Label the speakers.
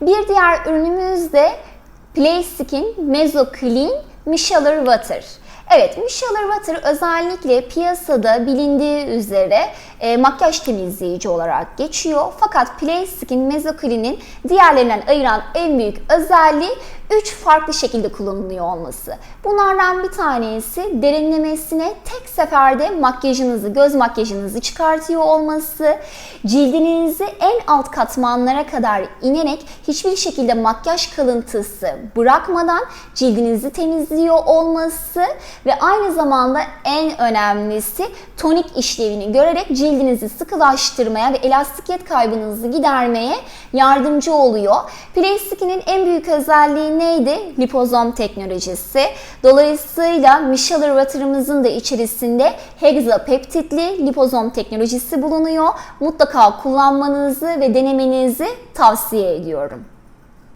Speaker 1: Bir diğer ürünümüz de Playskin Mezzo Clean Water. Evet, Micellar Water özellikle piyasada bilindiği üzere e, makyaj temizleyici olarak geçiyor. Fakat Playskin Mezzo Clean'in diğerlerinden ayıran en büyük özelliği 3 farklı şekilde kullanılıyor olması. Bunlardan bir tanesi derinlemesine tek seferde makyajınızı, göz makyajınızı çıkartıyor olması, cildinizi en alt katmanlara kadar inerek hiçbir şekilde makyaj kalıntısı bırakmadan cildinizi temizliyor olması ve aynı zamanda en önemlisi tonik işlevini görerek cildinizi sıkılaştırmaya ve elastikiyet kaybınızı gidermeye yardımcı oluyor. Playskin'in en büyük neydi? Lipozom teknolojisi. Dolayısıyla Micellar Water'ımızın da içerisinde hexapeptitli lipozom teknolojisi bulunuyor. Mutlaka kullanmanızı ve denemenizi tavsiye ediyorum.